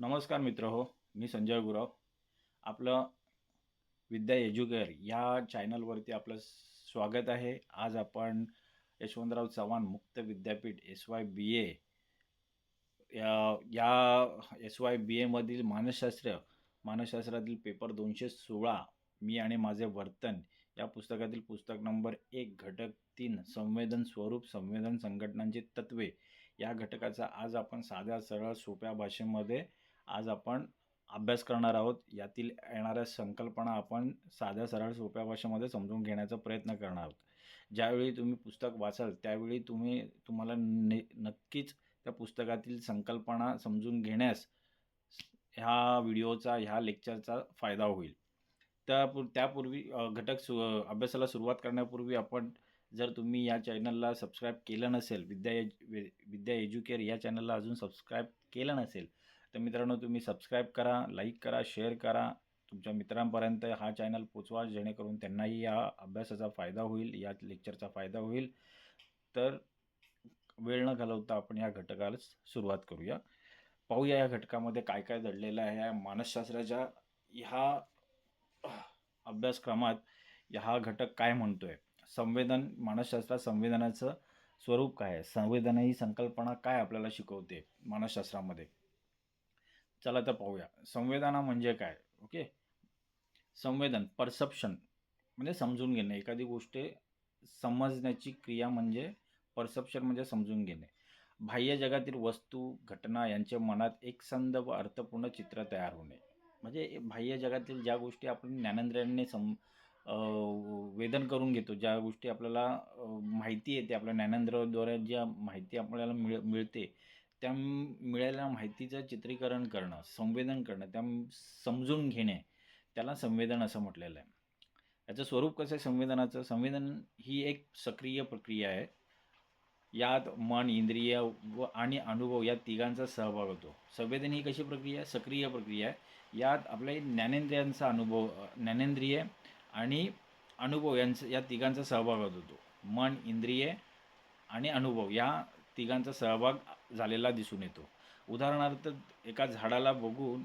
नमस्कार मित्र हो मी संजय गुराव. आपलं विद्या एज्युकेअर या चॅनलवरती आपलं स्वागत आहे. आज आपण यशवंतराव चव्हाण मुक्त विद्यापीठ एस वाय बी ए या या एस वाय बी एमधील मानसशास्त्र मानसशास्त्रातील पेपर दोनशे सोळा मी आणि माझे वर्तन या पुस्तकातील पुस्तक नंबर एक घटक तीन संवेदन स्वरूप संवेदन संघटनांची तत्वे या घटकाचा आज आपण साध्या सरळ सोप्या भाषेमध्ये आज आपण अभ्यास करणार आहोत. यातील येणाऱ्या संकल्पना आपण साध्या सरळ सोप्या भाषेमध्ये समजून घेण्याचा प्रयत्न करणार आहोत. ज्यावेळी तुम्ही पुस्तक वाचाल त्यावेळी तुम्ही तुम्हाला ने नक्कीच त्या पुस्तकातील संकल्पना समजून घेण्यास ह्या व्हिडिओचा ह्या लेक्चरचा फायदा होईल. त्यापूर त्यापूर्वी घटक सु अभ्यासाला सुरुवात करण्यापूर्वी आपण जर तुम्ही या चॅनलला सबस्क्राईब केलं नसेल विद्या एज विद्या एज्युकेअर या चॅनलला अजून सबस्क्राईब केलं नसेल तर मित्रांनो तुम्ही सबस्क्राईब करा लाईक करा शेअर करा. तुमच्या मित्रांपर्यंत हा चॅनल पोचवा जेणेकरून त्यांनाही या अभ्यासाचा फायदा होईल या लेक्चरचा फायदा होईल. तर वेळ न घालवता आपण या घटकाला सुरुवात करूया. पाहूया या घटकामध्ये काय काय दडलेलं आहे. या मानसशास्त्राच्या ह्या अभ्यासक्रमात हा घटक काय म्हणतो आहे संवेदन मानसशास्त्रात संवेदनाचं स्वरूप काय आहे? संवेदना ही संकल्पना काय आपल्याला शिकवते मानसशास्त्रामध्ये? चला तर पाहूया. संवेदना म्हणजे काय? ओके? संवेदन परसेप्शन म्हणजे समजून घेणे. एखादी गोष्ट समजण्याची क्रिया म्हणजे परसेप्शन म्हणजे समजून घेणे. बाह्य जगातील वस्तू घटना यांच्या मनात एकसंध व अर्थपूर्ण चित्र तयार होणे. म्हणजे बाह्य जगातील ज्या गोष्टी आपण ज्ञानेंद्रियांनी सम वेदन करून घेतो ज्या गोष्टी आपल्याला माहिती येते आपल्या ज्ञानेंद्रियाद्वारे ज्या माहिती आपल्याला मिळ मिळते त्या मिळालेल्या माहितीचं चित्रीकरण करणं संवेदन करणं त्या समजून घेणे त्याला संवेदन असं म्हटलेलं आहे. याचं स्वरूप कसं आहे संवेदनाचं? संवेदन ही एक सक्रिय प्रक्रिया आहे. यात मन इंद्रिय व आणि अनुभव या तिघांचा सहभाग होतो. संवेदन ही कशी प्रक्रिया आहे? सक्रिय प्रक्रिया आहे. यात आपल्या ज्ञानेंद्रियांचा अनुभव ज्ञानेंद्रिय आणि अनुभव यांचं या तिघांचा सहभाग होतो. मन इंद्रिये आणि अनुभव या तिघांचा सहभाग झालेला दिसून येतो. उदाहरणार्थ एका झाडाला बघून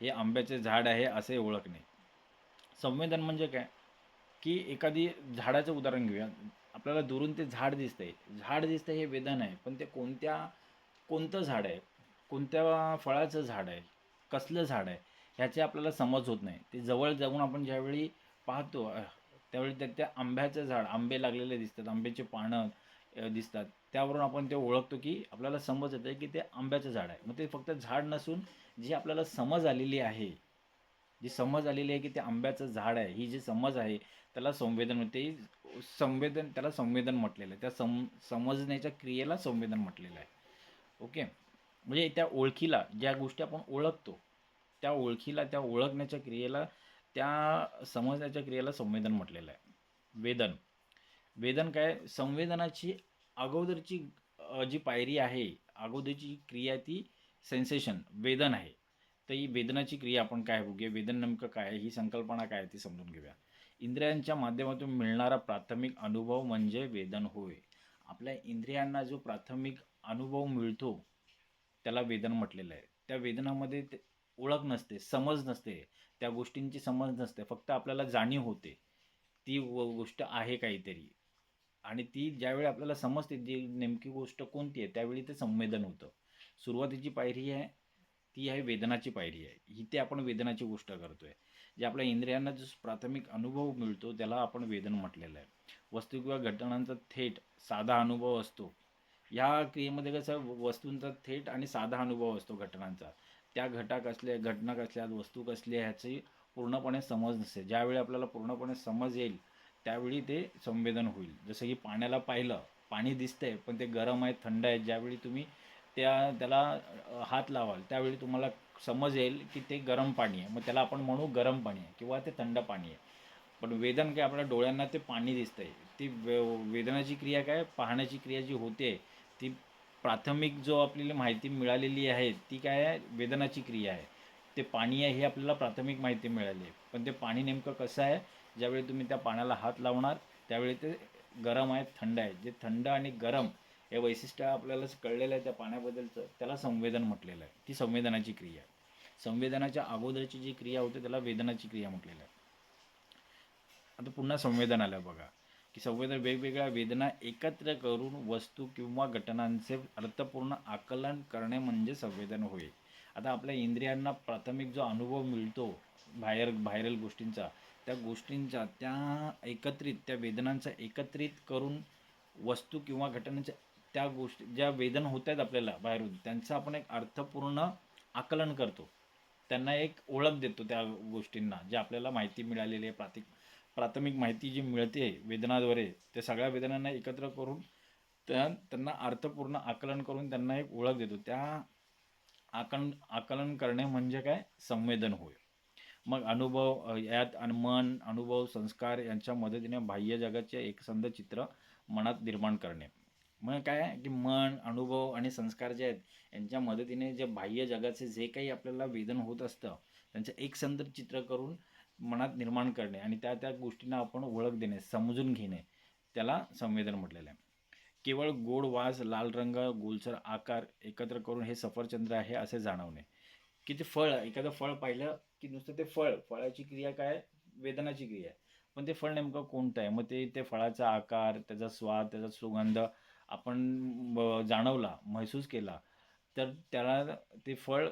हे आंब्याचे झाड आहे असे ओळखणे. संवेदन म्हणजे काय? की एखादी झाडाचं उदाहरण घेऊया. आपल्याला दुरून ते झाड दिसतंय. झाड दिसतंय हे वेदन आहे पण ते कोणत्या कोणतं झाड आहे? कोणत्या फळाचं झाड आहे? कसलं झाड आहे? ह्याचे आपल्याला समज होत नाही. ते जवळ जाऊन आपण ज्यावेळी पाहतो त्यावेळी त्या त्या आंब्याचं झाड आंबे लागलेले दिसतात. आंब्याचे पानं दिसतात. त्यावरून आपण ते ओळखतो की आपल्याला समज येतं की ते आंब्याचं झाड आहे. मग ते फक्त झाड नसून जी आपल्याला समज आलेली आहे जी समज आलेली आहे की ते आंब्याचं झाड आहे ही जी समज आहे त्याला संवेदन म्हणते संवेदन त्याला संवेदन म्हटलेलं आहे. त्या सम समजण्याच्या क्रियेला संवेदन म्हटलेलं आहे. ओके? म्हणजे त्या ओळखीला ज्या गोष्टी आपण ओळखतो त्या ओळखीला त्या ओळखण्याच्या क्रियेला त्या समजण्याच्या क्रियेला संवेदन म्हटलेलं आहे. वेदन. वेदन काय? संवेदनाची अगोदरची जी पायरी आहे अगोदरची क्रिया ती सेन्सेशन वेदन आहे. तर ही वेदनाची क्रिया आपण काय बघूया? वेदन नेमकं काय आहे? ही संकल्पना काय आहे ती समजून घेऊया. इंद्रियांच्या माध्यमातून मिळणारा प्राथमिक अनुभव म्हणजे वेदन होय. आपल्या इंद्रियांना जो प्राथमिक अनुभव मिळतो त्याला वेदन म्हटलेलं आहे. त्या वेदनामध्ये ते ओळख नसते समज नसते. त्या गोष्टींची समज नसते. फक्त आपल्याला जाणीव होते. ती व गोष्ट आहे काहीतरी. आणि ती ज्यावेळी आपल्याला समजते जी नेमकी गोष्ट कोणती आहे त्यावेळी ते संवेदन होतं. सुरुवातीची पायरी आहे ती आहे वेदनाची पायरी आहे. ही ते आपण वेदनाची गोष्ट करतोय. जे आपल्या इंद्रियांना जो प्राथमिक अनुभव मिळतो त्याला आपण वेदन म्हटलेलं आहे. वस्तू किंवा घटनांचा थेट साधा अनुभव असतो. या क्रियेमध्ये कसं वस्तूंचा थेट आणि साधा अनुभव असतो घटनांचा. त्या घटा कसल्या घटना कसल्या वस्तू कसल्या ह्याची पूर्णपणे समज नसते. ज्यावेळी आपल्याला पूर्णपणे समज येईल त्यावेळी ते संवेदन होईल. जसं की पाण्याला पाहिलं पाणी दिसतंय पण ते गरम आहे थंड आहे ज्यावेळी तुम्ही त्या त्याला हात लावाल त्यावेळी तुम्हाला समज येईल की ते गरम पाणी आहे. मग त्याला आपण म्हणू गरम पाणी आहे किंवा ते थंड पाणी आहे. पण वेदन काय आपल्या डोळ्यांना ते पाणी दिसतंय. ती वे वेदनाची क्रिया काय पाहण्याची क्रिया जी होते ती प्राथमिक जो आपल्याला माहिती मिळालेली आहे ती काय आहे वेदनाची क्रिया आहे. ते पाणी आहे हे आपल्याला प्राथमिक माहिती मिळाली आहे. पण ते पाणी नेमकं कसं आहे ज्यावेळी तुम्ही त्या पाण्याला हात लावणार त्यावेळी ते गरम आहे थंड आहे जे थंड आणि गरम हे वैशिष्ट्य आपल्याला कळलेलं आहे त्या पाण्याबद्दलचं त्याला संवेदन म्हटलेलं आहे. ती संवेदनाची क्रिया. आहे संवेदनाच्या अगोदरची जी क्रिया होते त्याला वेदनाची क्रिया म्हटलेलं आहे. आता पुन्हा संवेदन आलं बघा की संवेदन वेगवेगळ्या वेदना एकत्र करून वस्तू किंवा घटनांचे अर्थपूर्ण आकलन करणे म्हणजे संवेदन होय. आता आपल्या इंद्रियांना प्राथमिक जो अनुभव मिळतो बाहेर बाहेरील गोष्टींचा त्या गोष्टींचा त्या एकत्रित त्या वेदनांचा एकत्रित करून वस्तू किंवा घटनेच्या त्या गोष्टी ज्या वेदना होत आहेत आपल्याला बाहेरून त्यांचं आपण एक अर्थपूर्ण आकलन करतो. त्यांना एक ओळख देतो त्या गोष्टींना जे आपल्याला माहिती मिळालेली आहे प्रातिक प्राथमिक माहिती जी मिळते वेदनाद्वारे त्या सगळ्या वेदनांना एकत्र करून त्या त्यांना अर्थपूर्ण आकलन करून त्यांना एक ओळख देतो. त्या आकलन आकलन करणे म्हणजे काय? संवेदन होय. मग अनुभव यात अन- मन अनुभव संस्कार यांच्या मदतीने बाह्य जगाचे एकसंध चित्र मनात निर्माण करणे. मग काय आहे की मन अनुभव आणि संस्कार जे आहेत यांच्या मदतीने जे बाह्य जगाचे जे काही आपल्याला वेदन होत असतं त्यांचं एकसंध चित्र करून मनात निर्माण करणे आणि त्या त्या गोष्टींना आपण ओळख देणे समजून घेणे त्याला संवेदन म्हटलेलं आहे. केवळ गोड वास लाल रंग गोलसर आकार एकत्र करून हे सफरचंद्र आहे असे जाणवणे. की ते फळ एखादं फळ पाहिलं की नुसतं ते फळ फळाची क्रिया काय? वेदनाची क्रिया आहे. पण ते फळ नेमकं कोणतं आहे? मग ते ते फळाचा आकार त्याचा स्वाद त्याचा सुगंध आपण जाणवला महसूस केला तर त्याला ते फळ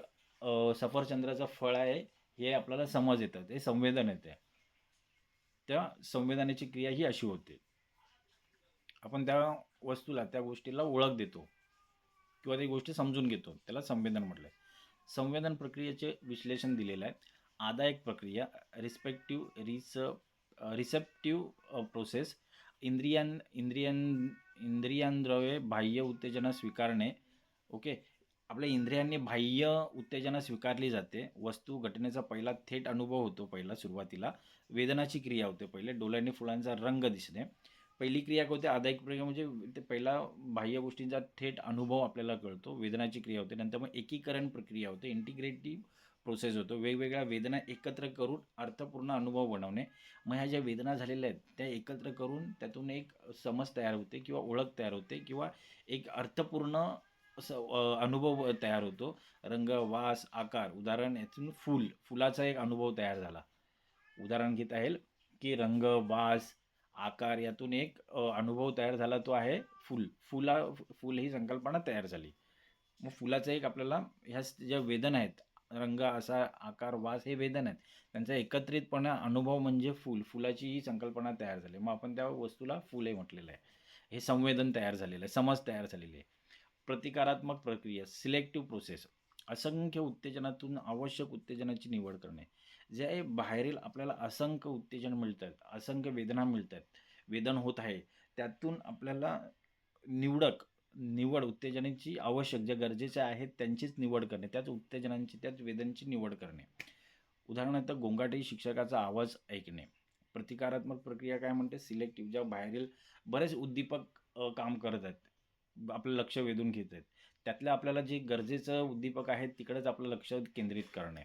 सफरचंद्राचं फळ आहे हे आपल्याला समज येतं ते संवेदन येते. त्या संवेदनाची क्रिया ही अशी होते. आपण त्या वस्तूला त्या गोष्टीला ओळख देतो. किंवा ती गोष्टी समजून घेतो. त्याला संवेदन म्हटलं आहे संवेदन प्रक्रियेचे विश्लेषण दिलेलं आहे. आदायक प्रक्रिया रिस्पेक्टिव्ह रिस रिसेप्टिव्ह प्रोसेस इंद्रियां इंद्रियां इंद्रियांद्रवे बाह्य उत्तेजना स्वीकारणे ओके आपल्या इंद्रियांनी बाह्य उत्तेजना स्वीकारली जाते. वस्तू घटनेचा पहिला थेट अनुभव होतो पहिला सुरुवातीला. वेदनाची क्रिया होते पहिले. डोळ्यांनी फुलांचा रंग दिसणे. पहिली क्रिया होते आदायक प्रक्रिया म्हणजे ते पहिला बाह्य गोष्टींचा थेट अनुभव आपल्याला कळतो वेदनाची क्रिया होते नंतर मग एकीकरण प्रक्रिया होते इंटिग्रेटिव्ह प्रोसेस होतो. वेगवेगळ्या वेदना एकत्र करून अर्थपूर्ण अनुभव बनवणे. मग ह्या ज्या वेदना झालेल्या आहेत त्या एकत्र करून त्यातून एक समज तयार होते किंवा ओळख तयार होते किंवा एक अर्थपूर्ण असं अनुभव तयार होतो. रंग वास आकार उदाहरण यातून फूल फुलाचा एक अनुभव तयार झाला. उदाहरण घेत आहे की रंग वास आकार यातून एक अनुभव तयार झाला तो आहे फूल. फुला फूल ही संकल्पना तयार झाली. मग फुलाचं एक आपल्याला ह्या ज्या वेदना आहेत रंग असा आकार वास हे वेदन आहेत त्यांचा एकत्रितपणे अनुभव म्हणजे फूल. फुलाची ही संकल्पना तयार झाली. मग आपण त्या वस्तूला फुले म्हटलेलं आहे. हे संवेदन तयार झालेलं आहे समज तयार झालेली आहे. प्रतिकारात्मक प्रक्रिया सिलेक्टिव्ह प्रोसेस असंख्य उत्तेजनातून आवश्यक उत्तेजनाची निवड करणे. जे बाहेरील आपल्याला असंख्य उत्तेजन मिळत आहेत असंख्य वेदना मिळत आहेत वेदन होत आहे त्यातून आपल्याला निवडक निवड उत्तेजनाची आवश्यक ज्या गरजेच्या आहेत त्यांचीच निवड करणे त्याच उत्तेजनांची त्याच वेदनांची निवड करणे. उदाहरणार्थ गोंगाटी शिक्षकाचा आवाज ऐकणे. प्रतिकारात्मक प्रक्रिया काय म्हणते? सिलेक्टिव्ह ज्या बाहेरील बरेच उद्दीपक काम करत आहेत आपलं लक्ष वेधून घेत आहेत त्यातल्या आपल्याला जे गरजेचं उद्दीपक आहेत तिकडेच आपलं लक्ष केंद्रित करणे.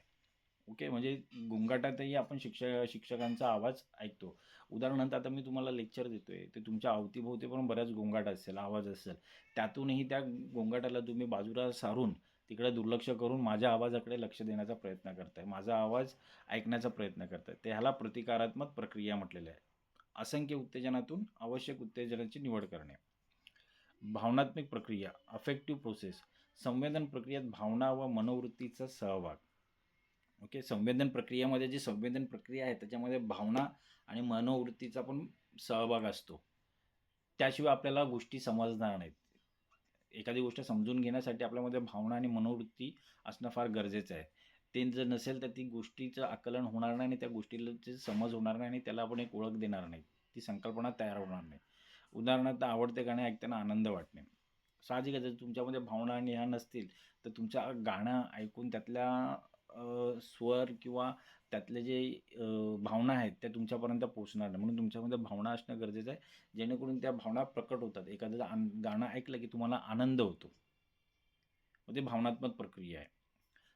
ओके? म्हणजे गोंगाटातही आपण शिक्षक शिक्षकांचा आवाज ऐकतो. उदाहरणार्थ आता मी तुम्हाला लेक्चर देतोय. ते तुमच्या अवतीभोवती पण बऱ्याच गोंगाट असेल आवाज असेल. त्यातूनही त्या गोंगाटाला तुम्ही बाजूला सारून तिकडे दुर्लक्ष करून माझ्या आवाजाकडे लक्ष देण्याचा प्रयत्न करताय. माझा आवाज ऐकण्याचा प्रयत्न करताय. ते ह्याला प्रतिकारात्मक प्रक्रिया म्हटलेलं आहे. असंख्य उत्तेजनातून आवश्यक उत्तेजनाची निवड करणे. भावनात्मक प्रक्रिया अफेक्टिव्ह प्रोसेस संवेदन प्रक्रियेत भावना व मनोवृत्तीचा सहभाग. ओके? संवेदन प्रक्रियेमध्ये जी संवेदन प्रक्रिया आहे त्याच्यामध्ये भावना आणि मनोवृत्तीचा पण सहभाग असतो. त्याशिवाय आपल्याला गोष्टी समजणार नाहीत. एखादी गोष्ट समजून घेण्यासाठी आपल्यामध्ये भावना आणि मनोवृत्ती असणं फार गरजेचं आहे. ते जर नसेल तर ती गोष्टीचं आकलन होणार नाही आणि त्या गोष्टीला समज होणार नाही आणि त्याला आपण एक ओळख देणार नाही. ती संकल्पना तयार होणार नाही. उदाहरणार्थ आवडते गाणे ऐकताना आनंद वाटणे. साहजिकच जर तुमच्यामध्ये भावना आणि ह्या नसतील तर तुमच्या गाणं ऐकून त्यातल्या स्वर किंवा त्यातले जे भावना आहेत त्या तुमच्यापर्यंत पोहोचणार नाही. म्हणून तुमच्यामध्ये भावना असणं गरजेचं आहे. जेणेकरून त्या भावना प्रकट होतात. एखादं आन गाणं ऐकलं की तुम्हाला आनंद होतो. मग ते भावनात्मक प्रक्रिया आहे.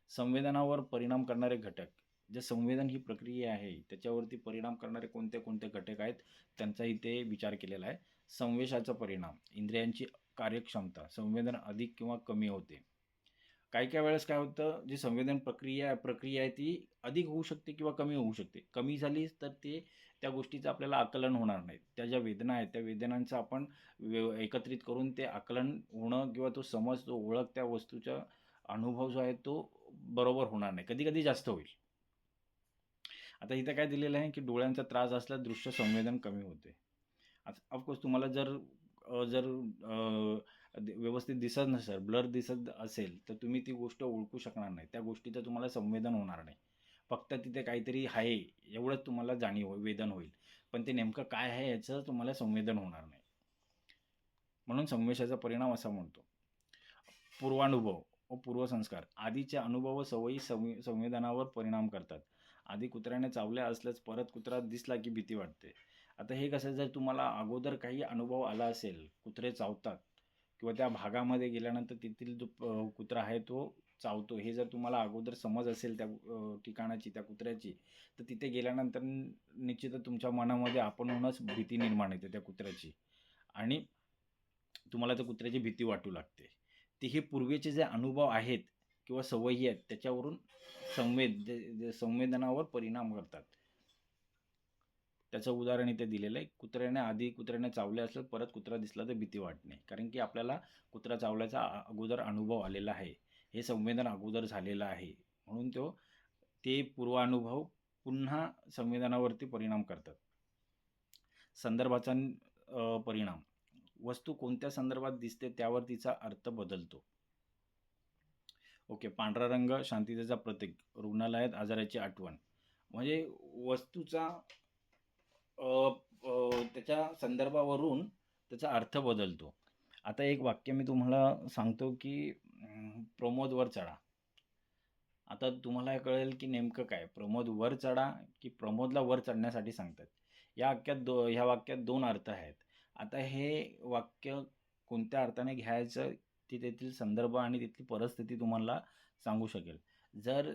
संवेदनावर परिणाम करणारे घटक. जे संवेदन ही प्रक्रिया आहे त्याच्यावरती परिणाम करणारे कोणते कोणते घटक आहेत त्यांचा इथे विचार केलेला आहे. संवेशाचा परिणाम. इंद्रियांची कार्यक्षमता. संवेदन अधिक किंवा कमी होते. काही काही वेळेस काय होतं जी संवेदन प्रक्रिया प्रक्रिया आहे ती अधिक होऊ शकते किंवा कमी होऊ शकते. कमी झाली तर ते त्या गोष्टीचं आपल्याला आकलन होणार नाही. त्या ज्या वेदना आहेत त्या वेदनांचं आपण एकत्रित करून ते आकलन होणं किंवा तो समज तो ओळख त्या वस्तूचा अनुभव जो आहे तो बरोबर होणार नाही. कधी कधी जास्त होईल. आता इथं काय दिलेलं आहे की डोळ्यांचा त्रास असला दृश्य संवेदन कमी होते. ऑफकोर्स तुम्हाला जर जर व्यवस्थित दिसत नसेल ब्लर दिसत असेल तर तुम्ही ती गोष्ट ओळखू शकणार नाही. त्या गोष्टीचं तुम्हाला संवेदन होणार नाही. फक्त तिथे काहीतरी आहे एवढंच तुम्हाला जाणीव वेदन होईल. पण ते नेमकं काय आहे याचं तुम्हाला संवेदन होणार नाही. म्हणून संवेशाचा परिणाम असा म्हणतो. पूर्वानुभव व पूर्वसंस्कार. आधीचे अनुभव व सवयी संवे संवेदनावर परिणाम करतात. आधी कुत्र्याने चावल्या असल्यास परत कुत्रा दिसला की भीती वाटते. आता हे कसं जर तुम्हाला अगोदर काही अनुभव आला असेल कुत्रे चावतात किंवा त्या भागामध्ये गेल्यानंतर तेथील जो कुत्रा आहे तो चावतो. हे जर तुम्हाला अगोदर समज असेल त्या ठिकाणाची त्या कुत्र्याची तर तिथे गेल्यानंतर निश्चित निश्चितच तुमच्या मनामध्ये आपणहूनच भीती निर्माण येते त्या कुत्र्याची. आणि तुम्हाला त्या कुत्र्याची भीती वाटू लागते. ते हे पूर्वीचे जे अनुभव आहेत किंवा सवयी आहेत त्याच्यावरून संवेद जे संवेदनावर परिणाम करतात. त्याचं उदाहरण इथे दिलेलं आहे. कुत्र्याने आधी कुत्र्याने चावले असेल परत कुत्रा दिसला तर भीती वाटणे कारण की आपल्याला कुत्रा चावल्याचा अगोदर अनुभव आलेला आहे. हे संवेदन अगोदर झालेलं आहे. म्हणून तो ते पूर्वानुभव पुन्हा संवेदनावरती परिणाम करतात. संदर्भाचा परिणाम. वस्तू कोणत्या संदर्भात दिसते त्यावर तिचा अर्थ बदलतो. ओके पांढरा रंग शांततेचा प्रतीक. रुग्णालयात आजाराची आठवण. म्हणजे वस्तूचा त्याच्या संदर्भावरून त्याचा अर्थ बदलतो. आता एक वाक्य मी तुम्हाला सांगतो की प्रमोदवर प्रमोद वर चढा. आता तुम्हाला कळेल की नेमकं काय? प्रमोद वर चढा की प्रमोदला वर चढण्यासाठी सांगतात. या वाक्यात दो ह्या वाक्यात दोन अर्थ आहेत. आता हे वाक्य कोणत्या अर्थाने घ्यायचं ते तेथील संदर्भ आणि तिथली परिस्थिती तुम्हाला सांगू शकेल. जर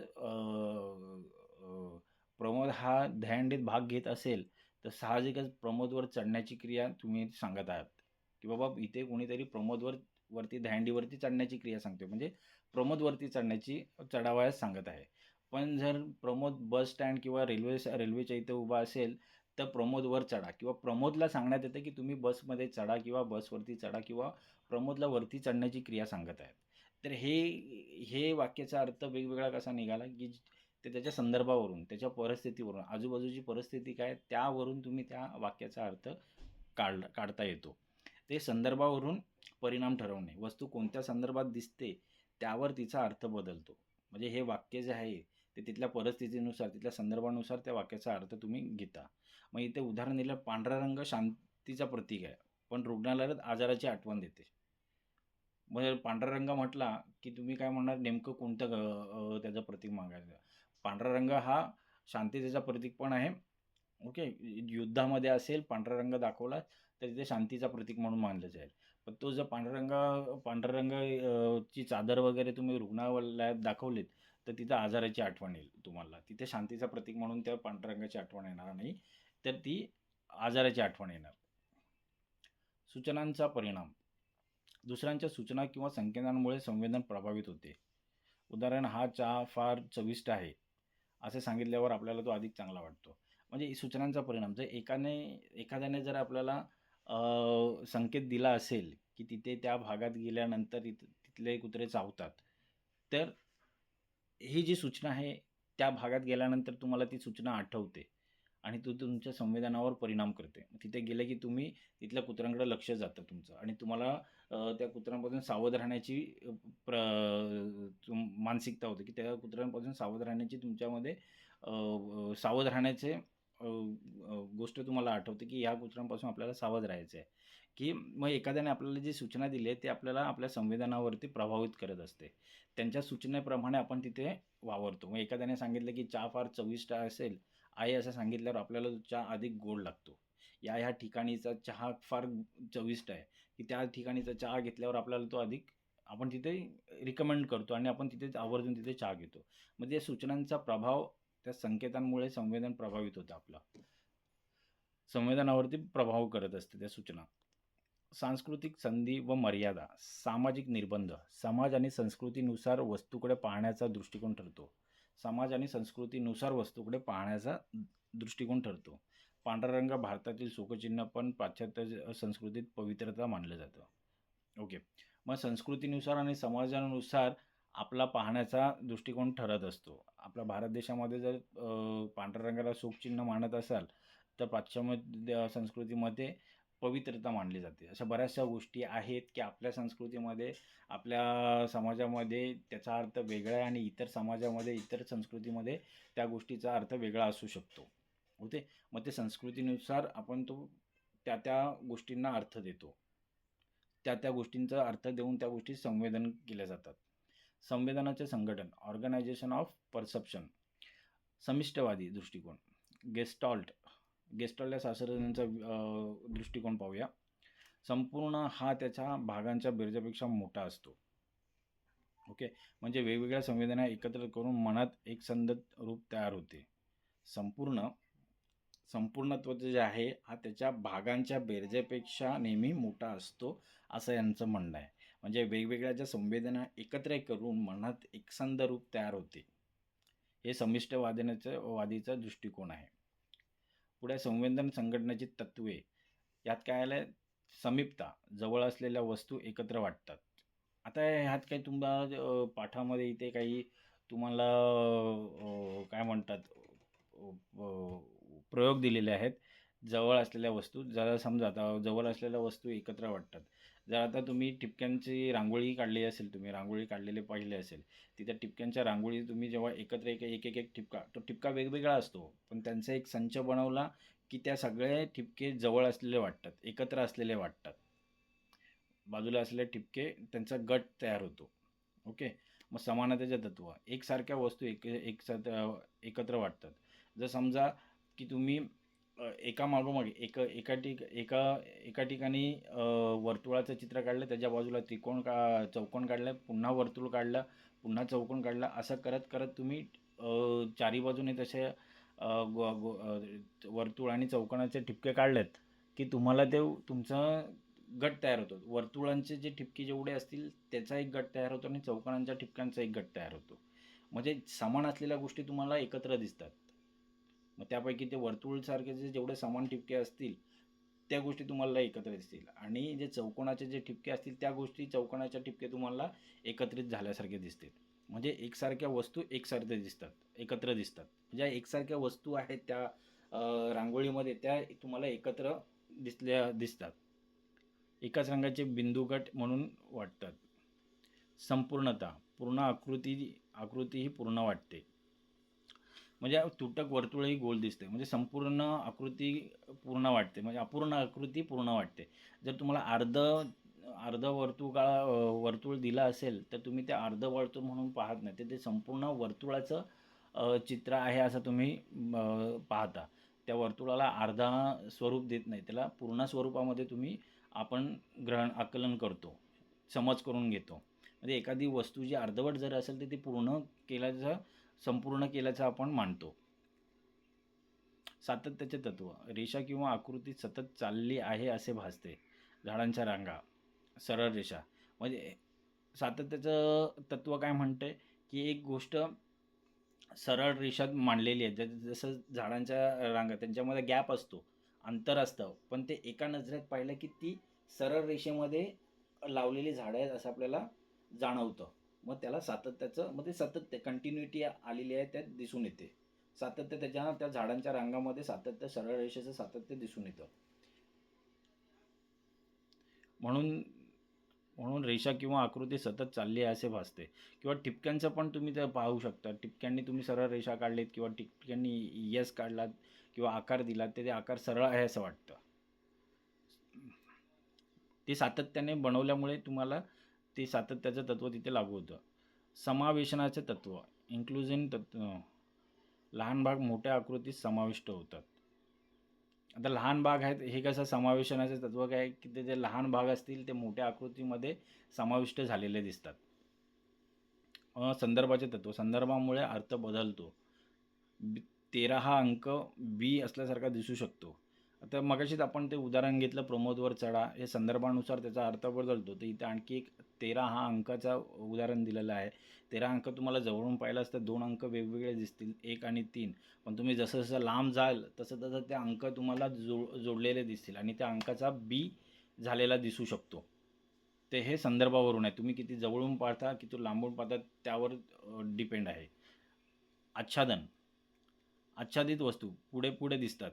प्रमोद हा ध्यानडीत भाग घेत असेल तर साहजिकच प्रमोदवर चढण्याची क्रिया तुम्ही सांगत आहात. की बाबा इथे कोणीतरी प्रमोदवर वरती दहीहंडीवरती चढण्याची क्रिया सांगते म्हणजे प्रमोदवरती चढण्याची चढावयास सांगत आहे. पण जर प्रमोद बस स्टँड किंवा रेल्वे रेल्वेच्या इथे उभा असेल तर प्रमोदवर चढा. किंवा प्रमोदला सांगण्यात येतं की तुम्ही बसमध्ये चढा किंवा बसवरती चढा किंवा प्रमोदला वरती चढण्याची क्रिया सांगत आहेत. तर हे हे वाक्याचा अर्थ वेगवेगळा कसा निघाला? की ते त्याच्या संदर्भावरून त्याच्या परिस्थितीवरून आजूबाजूची परिस्थिती काय त्यावरून तुम्ही त्या वाक्याचा अर्थ काढ काढता येतो. ते संदर्भावरून परिणाम ठरवणे वस्तू कोणत्या संदर्भात दिसते त्यावर तिचा अर्थ बदलतो. म्हणजे हे वाक्य जे आहे ते तिथल्या परिस्थितीनुसार तिथल्या संदर्भानुसार त्या वाक्याचा अर्थ तुम्ही घेता. मग इथे उदाहरण दिलं पांढरा रंग शांतीचा प्रतीक आहे पण रुग्णालयात आजाराची आठवण देते. मग पांढरा रंग म्हटला की तुम्ही काय म्हणणार नेमकं कोणतं ग- त्याचं प्रतीक मागायचं. पांढरा रंग हा शांततेचा प्रतीक पण आहे. ओके? युद्धामध्ये असेल पांढरा रंग दाखवला तर तिथे शांतीचा प्रतीक म्हणून मानलं जाईल. पण तो जर पांढरा रंग पांढरा रंग ची चादर वगैरे तुम्ही रुग्णालयात दाखवलीत तर तिथं आजाराची आठवण येईल तुम्हाला. तिथे शांतीचा प्रतीक म्हणून त्या पांढऱ्या रंगाची आठवण येणार नाही तर ती आजाराची आठवण येणार. सूचनांचा परिणाम. दुसऱ्यांच्या सूचना किंवा संकेतांमुळे संवेदन प्रभावित होते. उदाहरण हा चहा फार चविष्ट आहे. असे सांगितल्यावर आपल्याला तो अधिक चांगला वाटतो. म्हणजे सूचनांचा परिणाम जर एकाने एखाद्याने जर आपल्याला संकेत दिला असेल की तिथे त्या भागात गेल्यानंतर तिथ तिथले कुत्रे चावतात तर ही जी सूचना आहे त्या भागात गेल्यानंतर तुम्हाला ती सूचना आठवते. आणि तो तुमच्या संवेदनावर परिणाम करते. तिथे गेले की तुम्ही तिथल्या कुत्र्यांकडे लक्ष जातं तुमचं. आणि तुम्हाला त्या कुत्र्यांपासून सावध राहण्याची प्र तुम मानसिकता होते की त्या कुत्र्यांपासून सावध राहण्याची तुमच्यामध्ये सावध राहण्याचे गोष्ट तुम्हाला आठवते की ह्या कुत्र्यांपासून आपल्याला सावध राहायचं आहे की मग एखाद्याने आपल्याला जी सूचना दिली आहे ती आपल्याला आपल्या संवेदनावरती प्रभावित करत असते. त्यांच्या सूचनेप्रमाणे आपण तिथे वावरतो. मग एखाद्याने सांगितलं की चहा फार चविष्ट असेल आहे असं सांगितल्यावर आपल्याला चहा अधिक गोड लागतो. या ह्या ठिकाणीचा चहा फार चविष्ट आहे. की त्या ठिकाणीचा चहा घेतल्यावर आपल्याला तो अधिक आपण तिथे रिकमेंड करतो आणि आपण तिथे आवर्जून तिथे चहा घेतो. म्हणजे या सूचनांचा प्रभाव त्या संकेतांमुळे संवेदन प्रभावित होतं आपलं. संवेदनावरती प्रभाव करत असते त्या सूचना. सांस्कृतिक संधी व मर्यादा सामाजिक निर्बंध समाज आणि संस्कृतीनुसार वस्तूकडे पाहण्याचा दृष्टिकोन ठरतो. समाज आणि संस्कृतीनुसार वस्तूकडे पाहण्याचा दृष्टिकोन ठरतो. पांढरा रंग भारतातील सुखचिन्ह पण पाश्चात्य संस्कृतीत पवित्रता मानलं जातं. ओके. मग संस्कृतीनुसार आणि समाजानुसार आपला पाहण्याचा दृष्टिकोन ठरत असतो. आपल्या भारत देशामध्ये जर पांढऱ्या रंगाला सुखचिन्ह मानत असाल तर पाश्चिमात्य संस्कृतीमध्ये पवित्रता मानली जाते. अशा बऱ्याचशा गोष्टी आहेत की आपल्या संस्कृतीमध्ये आपल्या समाजामध्ये त्याचा अर्थ वेगळा आहे आणि इतर समाजामध्ये इतर संस्कृतीमध्ये त्या गोष्टीचा अर्थ वेगळा असू शकतो. होते मग ते संस्कृतीनुसार आपण तो त्या त्या गोष्टींना अर्थ देतो. त्या त्या गोष्टींचा अर्थ देऊन त्या गोष्टी संवेदन केल्या जातात. संवेदनाचे संघटन ऑर्गनायझेशन ऑफ परसेप्शन समिष्टवादी दृष्टिकोन गेस्टॉल्ट गेस्टॉल्ट या शास्त्रज्ञांचा दृष्टिकोन पाहूया. संपूर्ण हा त्याच्या भागांच्या बेरजेपेक्षा मोठा असतो. ओके? म्हणजे वेगवेगळ्या संवेदना एकत्र करून मनात एक संदत रूप तयार होते. संपूर्ण संपूर्णत्वाचं जे आहे हा त्याच्या भागांच्या बेरजेपेक्षा नेहमी मोठा असतो असं यांचं म्हणणं आहे. म्हणजे वेगवेगळ्या ज्या संवेदना एकत्र करून मनात एकसंध रूप तयार होते. हे समिष्ट संमिष्टवादनाचं वादीचा दृष्टिकोन आहे. पुढे संवेदन संघटनेची तत्वे यात काय आलं समीपता जवळ असलेल्या वस्तू एकत्र वाटतात. आता ह्यात काही तुम्हाला पाठामध्ये इथे काही तुम्हाला काय म्हणतात प्रयोग दिलेले आहेत. जवळ असलेल्या वस्तू जरा समजा आता जवळ असलेल्या वस्तू एकत्र वाटतात. जर आता तुम्ही ठिपक्यांची रांगोळी काढली असेल तुम्ही रांगोळी काढलेले पाहिले असेल तिथं ठिपक्यांच्या रांगोळी तुम्ही जेव्हा एकत्र एक एक एक एक ठिपका तो ठिपका वेगवेगळा असतो पण त्यांचा एक संच बनवला की त्या सगळे ठिपके जवळ असलेले वाटतात एकत्र असलेले वाटतात. बाजूला असलेले ठिपके त्यांचा गट तयार होतो. ओके? मग समानतेचे तत्व एकसारख्या वस्तू एक एक एकत्र वाटतात. जर समजा की तुम्ही एका मागोमागे एक एका ठिक एका एका ठिकाणी वर्तुळाचं चित्र काढलं त्याच्या बाजूला त्रिकोण का चौकोन काढलं पुन्हा वर्तुळ काढलं पुन्हा चौकोन काढला असं करत करत तुम्ही चारी बाजूने तसे वर्तुळ आणि चौकोनाचे ठिपके काढलेत की तुम्हाला ते तुमचं गट तयार होतो. वर्तुळांचे जे ठिपके जेवढे असतील त्याचा एक गट तयार होतो आणि चौकोनांच्या ठिपक्यांचा एक गट तयार होतो. म्हणजे समान असलेल्या गोष्टी तुम्हाला एकत्र दिसतात. मग त्यापैकी ते वर्तुळसारखे जे जेवढे समान ठिपके असतील त्या गोष्टी तुम्हाला एकत्र दिसतील. आणि जे चौकोनाचे जे ठिपके असतील त्या गोष्टी चौकोनाच्या ठिपके तुम्हाला एकत्रित झाल्यासारखे दिसतील. म्हणजे एकसारख्या वस्तू एकसारख्या दिसतात एकत्र दिसतात. म्हणजे ज्या एकसारख्या वस्तू आहेत त्या रांगोळीमध्ये त्या तुम्हाला एकत्र दिसल्या दिसतात. एकाच रंगाचे बिंदुगट म्हणून वाटतात. संपूर्णता पूर्ण आकृती आकृती ही पूर्ण वाटते. म्हणजे तुटक वर्तुळही गोल दिसते म्हणजे संपूर्ण आकृती पूर्ण वाटते. म्हणजे अपूर्ण आकृती पूर्ण वाटते. जर तुम्हाला अर्ध अर्ध वर्तुळ वर्तुळ दिलं असेल तर तुम्ही ते अर्ध वर्तुळ म्हणून पाहत नाही. तर ते संपूर्ण वर्तुळाचं चित्र आहे असं तुम्ही पाहता. त्या वर्तुळाला अर्धा स्वरूप देत नाही. त्याला पूर्ण स्वरूपामध्ये तुम्ही आपण ग्रहण आकलन करतो. समज करून घेतो. म्हणजे एखादी वस्तू जी अर्धवट जर असेल तर ती पूर्ण केल्याचं संपूर्ण केल्याचं आपण मानतो. सातत्याचे तत्व रेषा किंवा आकृती सतत चालली आहे असे भासते. झाडांच्या रांगा सरळ रेषा म्हणजे सातत्याचं तत्व काय म्हणते? की एक गोष्ट सरळ रेषात मांडलेली आहे. ज जसं झाडांच्या रांगा त्यांच्यामध्ये गॅप असतो अंतर असतं पण ते एका नजरेत पाहिलं की ती सरळ रेषेमध्ये लावलेली झाडं आहेत असं आपल्याला जाणवतं. मग त्याला सातत्याचं मग ते सातत्य कंटिन्युटी आलेली आहे त्यात दिसून येते. सातत्य त्याच्या त्या झाडांच्या रांगामध्ये सातत्य सरळ रेषेचं सातत्य दिसून येतं. म्हणून म्हणून रेषा किंवा आकृती सतत चालली आहे असे भासते. किंवा ठिपक्यांचं पण तुम्ही ते पाहू शकता. ठिपक्यांनी तुम्ही सरळ रेषा काढलीत किंवा ठिपक्यांनी यस काढलात किंवा आकार दिलात ते ते आकार सरळ आहे असं वाटतं. ते सातत्याने बनवल्यामुळे तुम्हाला ते सातत्याचं तत्व तिथे लागू होतं. समावेशनाचे तत्व इन्क्लुजन तत्व लहान भाग मोठ्या आकृतीत समाविष्ट होतात. आता लहान भाग आहेत हे कसं समावेशनाचं तत्व काय? आहे की ते जे लहान भाग असतील ते मोठ्या आकृतीमध्ये समाविष्ट झालेले दिसतात. संदर्भाचे तत्व संदर्भामुळे अर्थ बदलतो. तेरा हा अंक बी असल्यासारखा दिसू शकतो. आता मगाशीच आपण ते उदाहरण घेतलं प्रमोदवर चढा. हे संदर्भानुसार त्याचा अर्थ बदलतो तर इथे आणखी एक तेरा हा अंकाचा उदाहरण दिलेलं आहे. तेरा अंक तुम्हाला जवळून पाहिलास तर दोन अंक वेगवेगळे दिसतील एक आणि तीन. पण तुम्ही जसं जसं लांब जाल तसं तसं ते अंक तुम्हाला जो जोडलेले दिसतील आणि त्या अंकाचा बी झालेला दिसू शकतो. ते हे संदर्भावरून आहे. तुम्ही किती जवळून पाहता किती लांबून पाहता त्यावर डिपेंड आहे. आच्छादन. आच्छादित वस्तू पुढे पुढे दिसतात.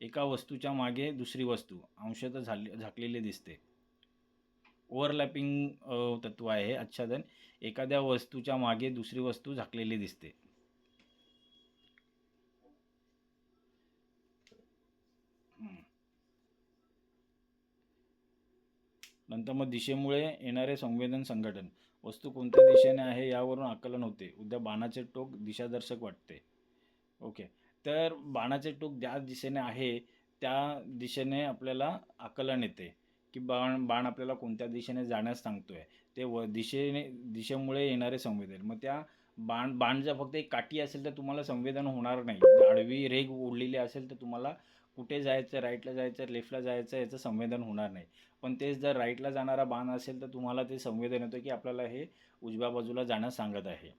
एका वस्तूच्या मागे दुसरी वस्तू. अंशतः झाली झाकलेली दिसते. ओव्हरलॅपिंग तत्व आहे आच्छादन. एखाद्या वस्तूच्या मागे दुसरी वस्तू झाकलेली दिसते. नंतर मग दिशेमुळे येणारे संवेदन संघटन. वस्तू कोणत्या दिशेने आहे यावरून आकलन होते. उद्या बाणाचे टोक दिशादर्शक वाटते. ओके. तर बाणाचे टोक ज्या दिशेने आहे त्या दिशेने आपल्याला आकलन येते. की बाण बाण आपल्याला कोणत्या दिशेने जाण्यास सांगतो आहे ते व दिशेने दिशेमुळे येणारे संवेदन. मग त्या बाण बाण जर फक्त एक काठी असेल तर तुम्हाला संवेदन होणार नाही. आडवी रेग ओढलेली असेल तर तुम्हाला कुठे जायचं राईटला जायचं लेफ्टला जायचं याचं संवेदन होणार नाही. पण तेच जर राईटला जाणारा बाण असेल तर तुम्हाला ते संवेदन येतं की आपल्याला हे उजव्या बाजूला जाण्यास सांगत आहे.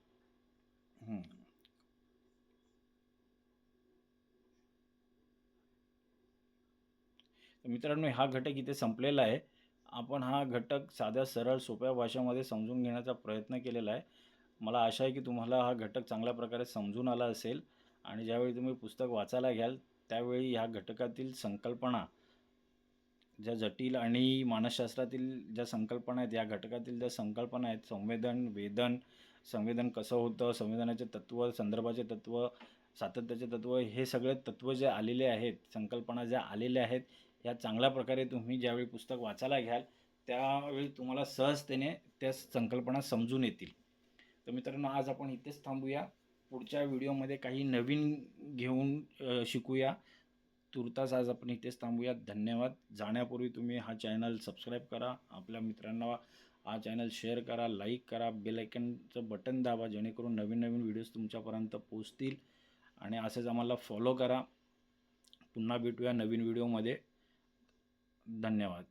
तर मित्रांनो हा घटक इथे संपलेला आहे. आपण हा घटक साध्या सरळ सोप्या भाषेमध्ये समजून घेण्याचा प्रयत्न केलेला आहे. मला आशा आहे की तुम्हाला हा घटक चांगल्या प्रकारे समजून आला असेल आणि ज्यावेळी तुम्ही पुस्तक वाचायला घ्याल त्यावेळी ह्या घटकातील संकल्पना ज्या जटिल आणि मानसशास्त्रातील ज्या संकल्पना आहेत या घटकातील ज्या संकल्पना आहेत संवेदन वेदन संवेदन कसं होतं संवेदनाचे तत्त्व संदर्भाचे तत्त्व सातत्याचे तत्त्व हे सगळे तत्त्व जे आलेले आहेत संकल्पना ज्या आलेल्या आहेत ह्या चांगल्या प्रकारे तुम्ही ज्यावेळी पुस्तक वाचायला घ्याल त्यावेळी तुम्हाला सहजतेने त्या संकल्पना समजून येतील. तर मित्रांनो आज आपण इथेच थांबूया. पुढच्या व्हिडिओमध्ये काही नवीन घेऊन शिकूया. तुर्तास आज आपण इथेच थांबूया. धन्यवाद. जाण्यापूर्वी तुम्ही हा चॅनल सबस्क्राईब करा. आपल्या मित्रांना हा चॅनल शेअर करा लाईक करा बेलायकनचं बटन दाबा जेणेकरून नवीन नवीन व्हिडिओज तुमच्यापर्यंत पोचतील आणि असंच आम्हाला फॉलो करा. पुन्हा भेटूया नवीन व्हिडिओमध्ये. धन्यवाद।